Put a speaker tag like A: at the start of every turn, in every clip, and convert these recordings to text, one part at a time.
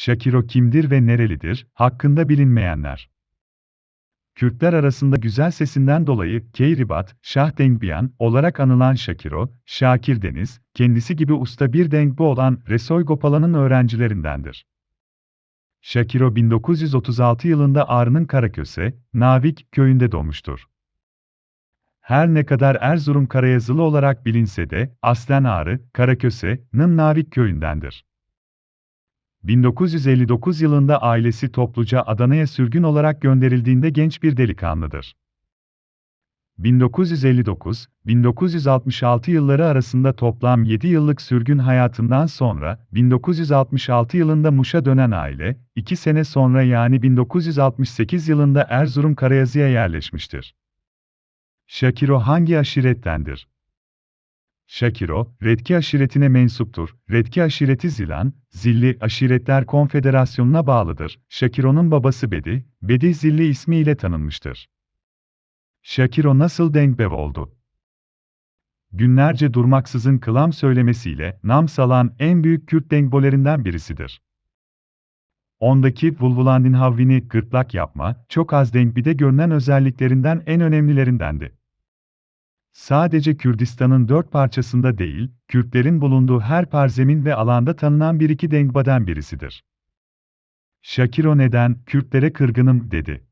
A: Shakiro kimdir ve nerelidir? Hakkında bilinmeyenler. Kürtler arasında güzel sesinden dolayı Keyribat, Şah Dengbiyan olarak anılan Shakiro, Şakir Deniz, kendisi gibi usta bir dengbi olan Resoy Gopala'nın öğrencilerindendir. Shakiro 1936 yılında Ağrı'nın Karaköse, Navik köyünde doğmuştur. Her ne kadar Erzurum Karayazılı olarak bilinse de, aslen Ağrı, Karaköse'nin Navik köyündendir. 1959 yılında ailesi topluca Adana'ya sürgün olarak gönderildiğinde genç bir delikanlıdır. 1959-1966 yılları arasında toplam 7 yıllık sürgün hayatından sonra, 1966 yılında Muş'a dönen aile, 2 sene sonra yani 1968 yılında Erzurum Karayazı'ya yerleşmiştir. Shakiro hangi aşirettendir? Shakiro, Redki aşiretine mensuptur. Redki aşireti Zilan, Zilli Aşiretler Konfederasyonu'na bağlıdır. Shakiro'nun babası Bedi, Bedi Zilli ismiyle tanınmıştır. Shakiro nasıl Dengbev oldu? Günlerce durmaksızın kılam söylemesiyle nam salan en büyük Kürt dengbolerinden birisidir. Ondaki Vulvulandin Havvini gırtlak yapma, çok az dengbide görünen özelliklerinden en önemlilerindendi. Sadece Kürdistan'ın dört parçasında değil, Kürtlerin bulunduğu her parzemin ve alanda tanınan bir iki dengbaden birisidir. Shakiro neden, Kürtlere kırgınım, dedi.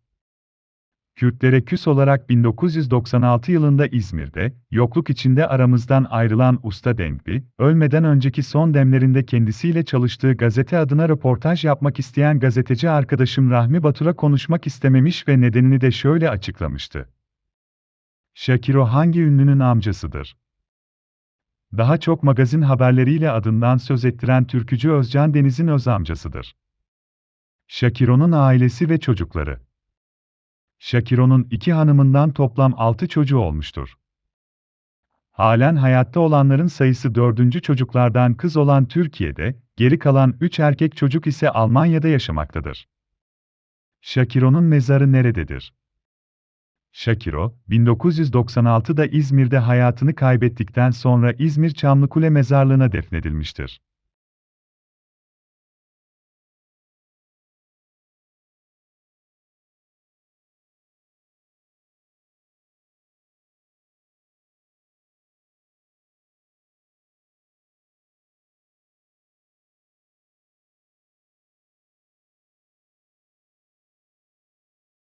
A: Kürtlere küs olarak 1996 yılında İzmir'de, yokluk içinde aramızdan ayrılan Usta Dengbi, ölmeden önceki son demlerinde kendisiyle çalıştığı gazete adına röportaj yapmak isteyen gazeteci arkadaşım Rahmi Batur'a konuşmak istememiş ve nedenini de şöyle açıklamıştı. Shakiro hangi ünlünün amcasıdır? Daha çok magazin haberleriyle adından söz ettiren türkücü Özcan Deniz'in öz amcasıdır. Shakiro'nun ailesi ve çocukları. Shakiro'nun iki hanımından toplam altı çocuğu olmuştur. Halen hayatta olanların sayısı dördüncü çocuklardan kız olan Türkiye'de, geri kalan üç erkek çocuk ise Almanya'da yaşamaktadır. Shakiro'nun mezarı nerededir? Shakiro, 1996'da İzmir'de hayatını kaybettikten sonra İzmir Çamlıkule mezarlığına defnedilmiştir.